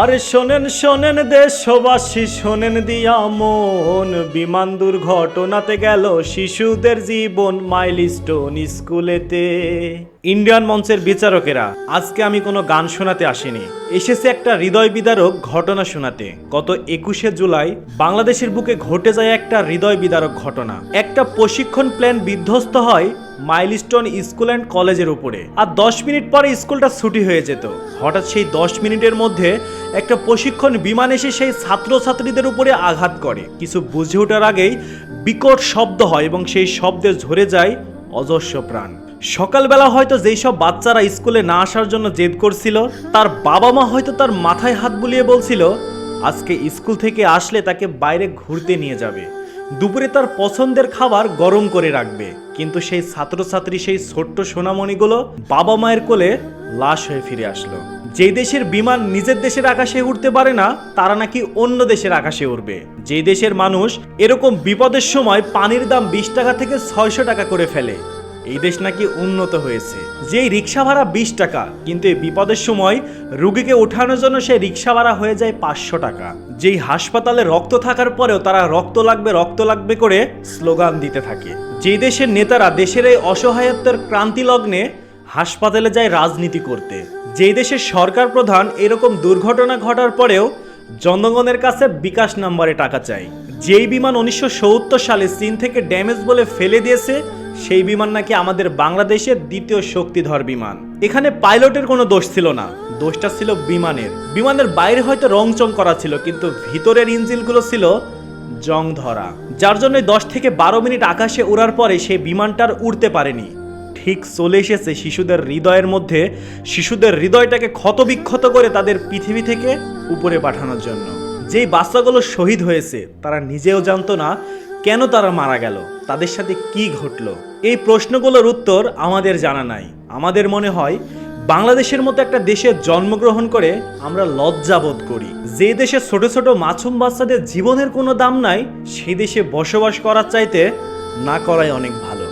আরে শোনেন শোনেন দেশবাসী, শোনেন দিয়া মন। বিমান দুর্ঘটনাতে গেল শিশুদের জীবন মাইলস্টোন স্কুলেতে। ইন্ডিয়ান মঞ্চের বিচারকেরা, আজকে আমি কোনো গান শোনাতে আসিনি। এসেছে একটা হৃদয় বিদারক ঘটনা শোনাতে। গত একুশে জুলাই বাংলাদেশের বুকে ঘটে যায় একটা হৃদয় বিদারক ঘটনা। একটা প্রশিক্ষণ প্ল্যান বিধ্বস্ত হয় মাইলস্টোন স্কুল অ্যান্ড কলেজের উপরে। আর দশ মিনিট পরে স্কুলটা ছুটি হয়ে যেত। হঠাৎ সেই দশ মিনিটের মধ্যে একটা প্রশিক্ষণ বিমান এসে সেই ছাত্রছাত্রীদের উপরে আঘাত করে। কিছু বুঝে ওঠার আগেই বিকট শব্দ হয় এবং সেই শব্দে ঝরে যায় অজস্র প্রাণ। সকালবেলা হয়তো যেই সব বাচ্চারা স্কুলে না আসার জন্য জেদ করছিল, তার বাবা মা হয়তো তার মাথায় হাত বুলিয়ে বলছিল, আজকে স্কুল থেকে আসলে তাকে বাইরে ঘুরতে নিয়ে যাবে। দুপুরে তার পছন্দের খাবার গরম করে রাখবে। কিন্তু সেই ছাত্রছাত্রী সেই ছোট্ট সোনামণিগুলো বাবা মায়ের কোলে লাশ হয়ে ফিরে আসলো। যে দেশের বিমান নিজের দেশের আকাশে উঠতে পারে না, তারা নাকি অন্য দেশের আকাশে উঠবে যে দেশের মানুষ এরকম বিপদের সময় পানির দাম বিশ টাকা থেকে ছয়শো টাকা করে ফেলে। এই দেশ নাকি উন্নত হয়েছে। যেই রিক্সা ভাড়া বিশ টাকা, কিন্তু এই বিপদের সময় রুগীকে ওঠানোর জন্য সেই রিক্সা ভাড়া হয়ে যায় পাঁচশো টাকা। যেই হাসপাতালে রক্ত থাকার পরেও তারা রক্ত লাগবে রক্ত লাগবে করে স্লোগান দিতে থাকে। যেই দেশের নেতারা দেশের এই অসহায়ত্বের ক্রান্তি লগ্নে হাসপাতালে যায় রাজনীতি করতে। যেই দেশের সরকার প্রধান এরকম দুর্ঘটনা ঘটার পরেও জনগণের কাছে বিকাশ নাম্বারে টাকা চাই যেই বিমান উনিশশো সত্তর সালে চীন থেকে ড্যামেজ বলে ফেলে দিয়েছে সেই বিমান নাকি আমাদের বাংলাদেশের দ্বিতীয় শক্তিধর বিমান। এখানে পাইলটের কোনো দোষ ছিল না। দোষটা ছিল বিমানের। বিমানের বাইরে হয়তো রংচং করা ছিল, কিন্তু ভিতরের ইঞ্জিনগুলো ছিল জং ধরা যার জন্য দশ থেকে বারো মিনিট আকাশে ওড়ার পরে সেই বিমানটার উড়তে পারেনি। ঠিক চলে এসেছে শিশুদের হৃদয়ের মধ্যে। শিশুদের হৃদয়টাকে ক্ষতবিক্ষত করে তাদের পৃথিবী থেকে উপরে পাঠানোর জন্য। যেই বাচ্চাগুলো শহীদ হয়েছে, তারা নিজেও জানতো না কেন তারা মারা গেল। তাদের সাথে কি ঘটল? এই প্রশ্নগুলোর উত্তর আমাদের জানা নাই। আমাদের মনে হয়, বাংলাদেশের মতো একটা দেশে জন্মগ্রহণ করে আমরা লজ্জাবোধ করি। যে দেশে ছোট ছোট মাছুম বাচ্চাদের জীবনের কোনো দাম নাই সেই দেশে বসবাস করার চাইতে না করাই অনেক ভালো।